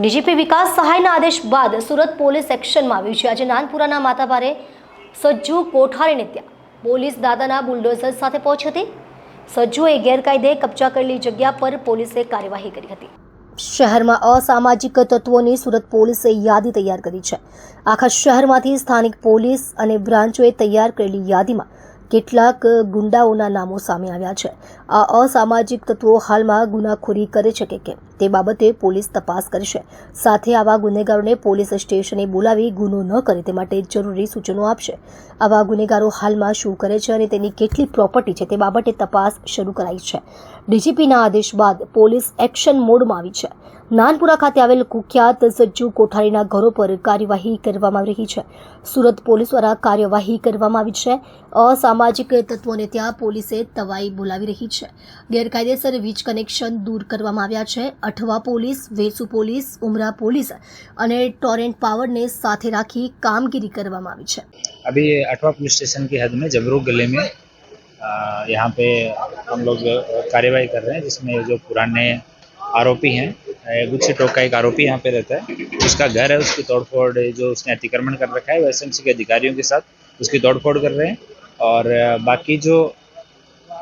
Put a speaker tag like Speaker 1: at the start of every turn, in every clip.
Speaker 1: DGP વિકાસ સહાયના આદેશ બાદ સુરત પોલીસ એક્શનમાં આવ્યું છે આજે નાનપુરાના માતાભારે સજ્જુ કોઠારીને ત્યાં પોલીસ દાદાના બુલડોઝર સાથે પહોંચી હતી સજ્જુએ ગેરકાયદે કબજા કરેલી જગ્યા પર પોલીસે કાર્યવાહી કરી હતી શહેરમાં અસામાજિક તત્વોની સુરત પોલીસે યાદી તૈયાર કરી છે આખા શહેરમાંથી સ્થાનિક પોલીસ અને બ્રાન્ચોએ તૈયાર કરેલી યાદીમાં કેટલાક ગુંડાઓના નામો સામે આવ્યા છે આ અસામાજિક તત્વો હાલમાં ગુનાખોરી કરે છે કે કેમ તે બાબતે પોલીસ તપાસ કરશે સાથે આવા ગુનેગારોને પોલીસ સ્ટેશને બોલાવી ગુનો ન કરે તે માટે જરૂરી સૂચનો આપશે આવા ગુનેગારો હાલમાં શું કરે છે અને તેની કેટલી પ્રોપર્ટી છે તે બાબતે તપાસ શરૂ કરાઈ છે ડીજીપીના આદેશ બાદ પોલીસ એક્શન મોડમાં આવી છે নানપુરા ખાતે આવેલ કુખ્યાત સજ્જુ કોઠારીના ઘરે પર કાર્યવાહી કરવામાં આવી રહી છે સુરત પોલીસ દ્વારા કાર્યવાહી કરવામાં આવી છે અસામાજિક તત્વોને ત્યાં પોલીસે તવાઈ બોલાવી રહી છે ગેરકાયદેસર બીચ કનેક્શન દૂર કરવામાં આવ્યા છે Athwa police Vesu police Umra police અને ટોરેન્ટ પાવરને સાથે રાખી કામગીરી કરવામાં આવી છે
Speaker 2: अभी अઠવા પોલીસ સ્ટેશન की हद में जगरोग गली में यहां पे हम लोग कार्यवाही कर रहे हैं जिसमें जो पुराने आरोपी हैं गुच्छी टोक का एक आरोपी यहाँ पे रहता है उसका घर है उसकी तोड़फोड़ जो उसने अतिक्रमण कर रखा है वो एस के अधिकारियों के साथ उसकी तोड़फोड़ कर रहे हैं और बाकी जो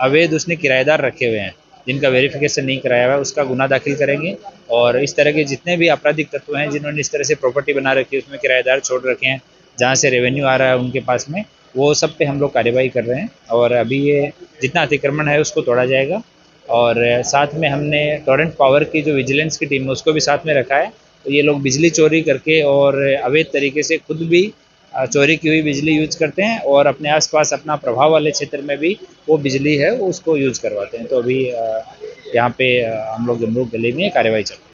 Speaker 2: अवैध उसने किराएदार रखे हुए हैं जिनका वेरिफिकेशन नहीं कराया हुआ है उसका गुना दाखिल करेंगे और इस तरह के जितने भी आपराधिक तत्व हैं जिन्होंने इस तरह से प्रॉपर्टी बना रखी है उसमें किराएदार छोड़ रखे हैं जहाँ से रेवेन्यू आ रहा है उनके पास में वो सब पे हम लोग कार्यवाही कर रहे हैं और अभी ये जितना अतिक्रमण है उसको तोड़ा जाएगा और साथ में हमने टोरेंट पावर की जो विजिलेंस की टीम है उसको भी साथ में रखा है तो ये लोग बिजली चोरी करके और अवैध तरीके से खुद भी चोरी की हुई बिजली यूज करते हैं और अपने आसपास अपना प्रभाव वाले क्षेत्र में भी वो बिजली है उसको यूज करवाते हैं तो अभी यहाँ पे हम लोग जमरूक गली में कार्रवाई चल हैं